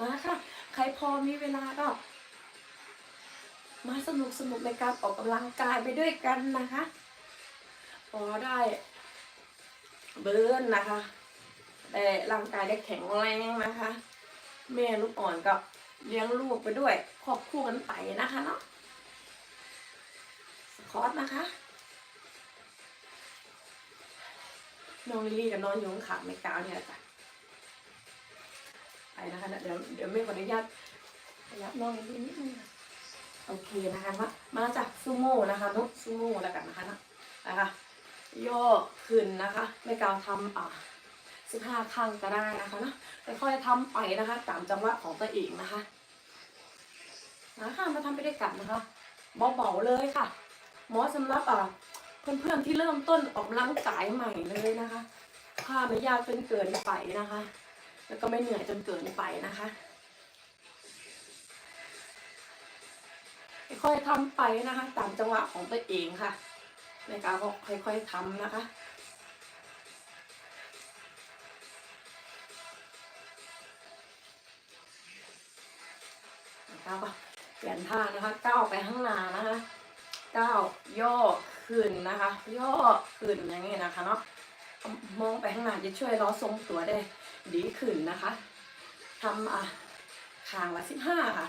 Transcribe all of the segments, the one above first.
มาค่ะ ใครพอมีเวลาก็ มาสนุกสนุกในการออกกำลังกายไปด้วยกันนะคะ พอได้เบิร์นนะคะแต่ร่างกายได้แข็งแรงนะคะ แม่ลูกอ่อนก็เลี้ยงลูกไปด้วยครอบคู่กันไปนะคะเนาะสคอตนะคะน้องลิลลี่กับน้องยงขาไม่กาวเนี่ยแหละจ้ะ ไปนะคะเดี๋ยวเดี๋ยวไม่ขออนุญาตขยับน้องลิลลี่นิดนึงโอเคนะคะมามาจากซูโม่นะคะนุกซูโม่แล้วกันนะคะนะนะคะย่อขึ้นนะคะไม่กาวทำอ่าสิบห้าครั้งก็ได้นะคะนะค่อยๆทำไปนะคะ ตามจังหวะของตัวเองนะคะนะคะมาทำไปด้วยกันนะคะเบาๆเลยค่ะหมอสำหรับอ่าเพื่อนๆที่เริ่มต้นออกกำลังกายใหม่เลยนะคะผ้าไม่ยากจนเกินไปนะคะ แล้วก็ไม่เหนื่อยจนเกินไปนะคะ ค่อยๆทำไปนะคะ ตามจังหวะของตัวเองค่ะ ในการก็ค่อยๆทำนะคะก้าวไปเปลี่ยนท่านะคะก้าวไปข้างหน้านะคะก้าวย่อขึ้นนะคะ ย่อขึ้นอย่างนี้นะคะเนาะ มองไปข้างหน้าจะช่วยเราทรงตัวได้ดีขึ้นนะคะทำอะคางละสิบห้าค่ะ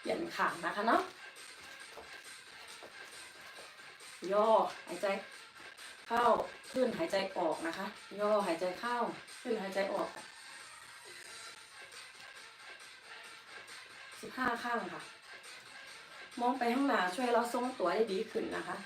เปลี่ยนขางนะคะเนาะย่อหายใจ เข้าขึ้นหายใจออกนะคะ ย่อหายใจเข้า ขึ้นหายใจออกสิบห้าข้างค่ะ มองไปข้างหน้าช่วยเราทรงตัวได้ดีขึ้นนะคะ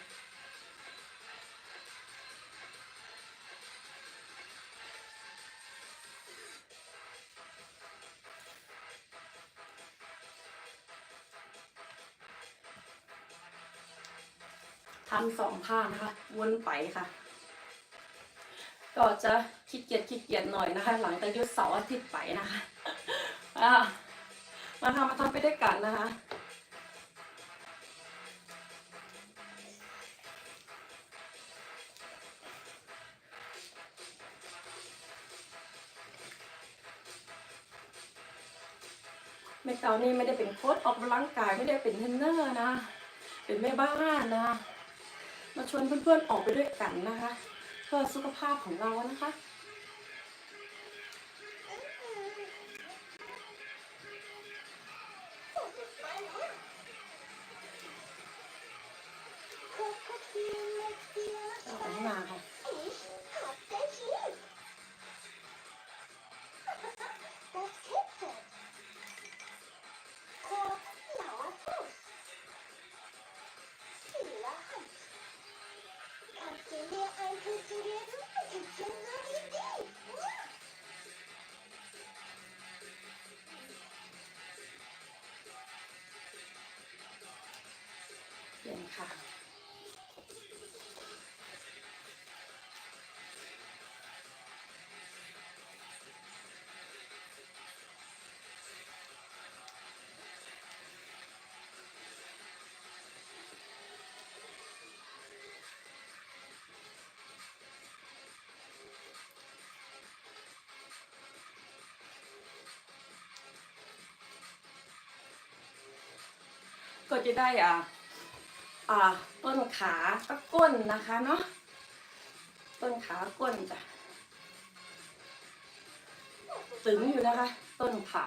ทำสองข้างนะคะวนไปค่ะ ก็จะขี้เกียจขี้เกียจหน่อยนะคะ หลังจากยุดเสาร์อาทิตย์ไปนะคะอะมาทำมาทำไปด้วยกันนะคะแม่เกานี่ไม่ได้เป็นโค้ชออกกำลังกายไม่ได้เป็นเทรนเนอร์นะ เป็นแม่บ้านนะ มาชวนเพื่อนๆออกไปด้วยกันนะคะ เพื่อสุขภาพของเรานะคะ เปลี่ยนค่ ต้นขาก็ก้นนะคะเนาะต้นขาก้นจ้ะตึงอยู่นะคะ ต้นขา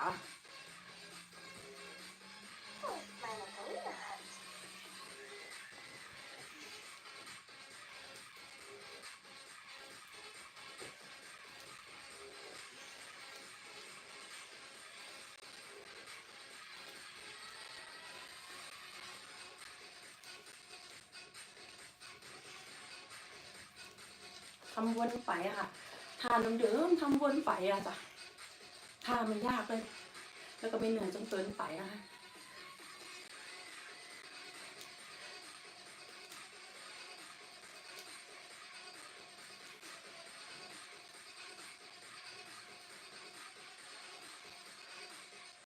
ทำวนไปอะค่ะทานเดิมๆทำวนไปอะจ้ะทานมันยากเลย แล้วก็ไม่เหนื่อยจนเกินไปนะคะ